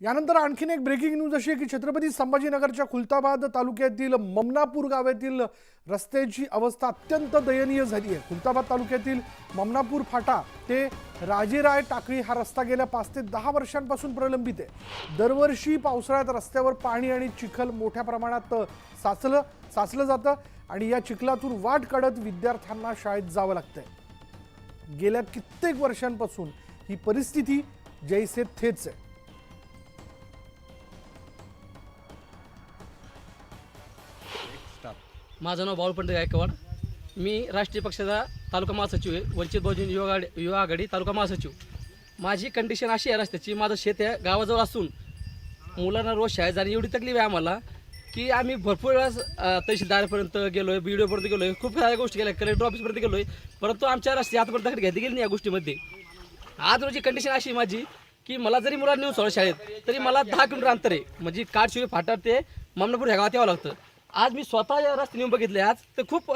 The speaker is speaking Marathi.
यानंतर आणखीन एक ब्रेकिंग न्यूज अशी आहे की छत्रपती संभाजीनगरच्या खुलताबाद तालुक्यातील ममनापूर गावातील रस्त्याची अवस्था अत्यंत दयनीय झाली आहे. खुलताबाद तालुक्यातील ममनापूर फाटा ते राजेराय टाकळी हा रस्ता गेल्या पाच ते दहा वर्षांपासून प्रलंबित आहे. दरवर्षी पावसाळ्यात रस्त्यावर पाणी आणि चिखल मोठ्या प्रमाणात साचलं साचलं जातं आणि या चिखलातून वाट काढत विद्यार्थ्यांना शाळेत जावं लागतंय. गेल्या कित्येक वर्षांपासून ही परिस्थिती जैसे थेच आहे. माझं नाव बाळपंड गायकवाड. मी राष्ट्रीय पक्षाचा तालुका महासचिव आहे. वंचित बहुजन युवा आघाडी युवा आघाडी तालुका महासचिव. माझी कंडिशन अशी आहे रस्त्याची. माझं शेत आहे गावाजवळ असून मुलांना रोज शाळेत जाणे एवढी तकलीफ आहे आम्हाला की आम्ही भरपूर वेळा तहसीलदारपर्यंत गेलो आहे बी डी ओपर्यंत गेलो आहे खूप साऱ्या गोष्टी केल्या. कलेक्टर ऑफिसपर्यंत गेलो आहे परंतु आमच्या रस्ते आतापर्यंत दखल घेतली गेली नाही या गोष्टीमध्ये. आज रोजी कंडिशन अशी आहे माझी की मला जरी मुलांना नेऊन सोडा शाळेत तरी मला दहा किलोमीटर अंतर आहे. म्हणजे काठशिवी फाटा ते ममनापूर ह्या गावात यावं लागतं. आज मी स्वतः या रस्त्याने बघितले आज तर खूप